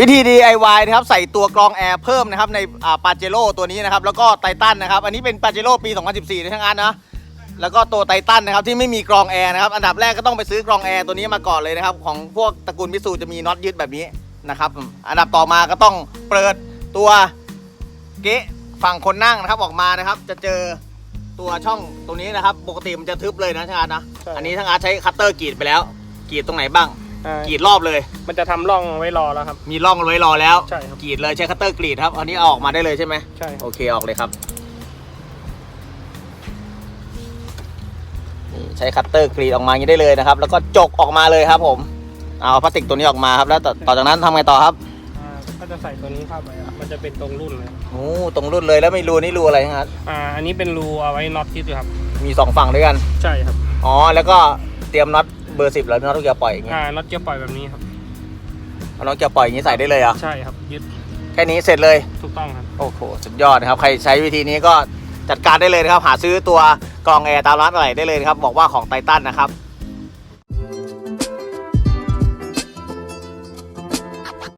วิธี DIY นะครับใส่ตัวกรองแอร์เพิ่มนะครับในปาเจโร่ตัวนี้นะครับแล้วก็ไททันนะครับอันนี้เป็นปาเจโร่ปี 2014ในทั้งอันนะแล้วก็ตัวไททันนะครับที่ไม่มีกรองแอร์นะครับอันดับแรกก็ต้องไปซื้อกรองแอร์ตัวนี้มาก่อนเลยนะครับของพวกตระกูลมิตซูจะมีน็อตยึดแบบนี้นะครับอันดับต่อมาก็ต้องเปิดตัวเกะฝั่งคนนั่งนะครับออกมานะครับ จะเจอตัวช่องตรงนี้นะครับ ปกติมันจะทึบเลยนะช่างอาร์ตนะใช่อันนี้ช่างอาร์ตใช้คัตเตอร์กรีดไปแล้วกรีดตรงไหนบ้าง อ่ากรีดรอบเลย มันจะทำร่องไว้รอแล้วครับ มีร่องไว้รอแล้วใช่ครับ กรีดเลยใช้คัตเตอร์กรีดครับ อันนี้เอาออกมาได้เลยใช่ไหมใช่ครับโอเคออกเลยครับนี่ใช้คัตเตอร์กรีดออกมาอย่างนี้ได้เลยนะครับ แล้วก็จกออกมาเลยครับ ผม เอาพลาสติกตัวนี้ออกมาครับ แล้วต่อต่อจากนั้นทำไงต่อครับอ่าก็จะใส่ตัวนี้เข้าไปครับมันจะเป็นตรงรุ่นเลยโอ้ตรงรุ่นเลยแล้วไม่รูนี่รูอะไรครับอ่าอันนี้เป็นรูเอาไว้น็อตยึดอยู่ครับ มีสองฝั่งด้วยกัน ใช่ครับ อ๋อ แล้วก็เตรียมน็อต เบอร์สิบแล้วน็อตลูกยาปล่อยอย่างเงี้ยอ่าน็อตเกียร์ปล่อยแบบนี้ครับเอาน็อตยาปล่อยอย่างนี้ใส่ได้เลยเหรอะใช่ครับยึดแค่นี้เสร็จเลยถูกต้องครับโอ้โหสุดยอดนะครับใครใช้วิธีนี้ก็จัดการได้เลยนะครับหาซื้อตัวกรองแอร์ตามร้านอะไรได้เลยนะครับบอกว่าของไททันนะครับ